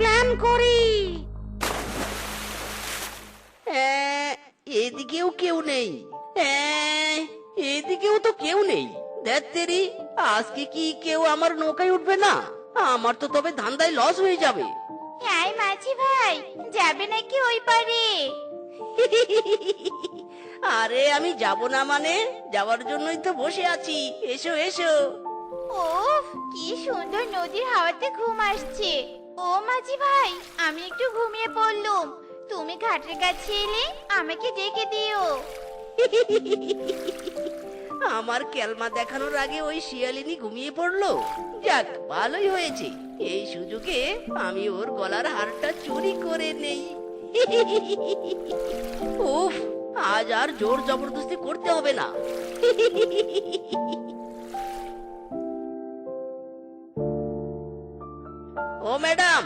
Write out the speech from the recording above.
Plan করি। হ্যাঁ, এদিকেও কেউ নেই। হ্যাঁ, এদিকেও তো কেউ নেই। দেরি আজকে কি কেউ আমার নৌকায় উঠবে না? আমার তো তবে ধান্দায় লস হয়ে যাবে। এই মাঝি ভাই যাবে নাকি ওই পারে? আরে আমি যাব না মানে? যাওয়ার জন্যই তো বসে আছি। এসো এসো। ওফ কি সুন্দর নদীর হাওয়াতে ঘুম আসছে। ও মাঝি ভাই, আমি একটু ঘুমিয়ে পড়লুম। তুমি ঘাটের কাছে এলে আমাকে ডেকে দিও। আমার কেলমা দেখানোর আগে ওই শিয়ালিনী ঘুমিয়ে পড়ল। যাক, ভালোই হয়েছে। এই সুযোগে আমি ওর গলার হারটা চুরি করে নেই। উফ, আজ আর জোর জবরদস্তি করতে হবে না। ও ম্যাডাম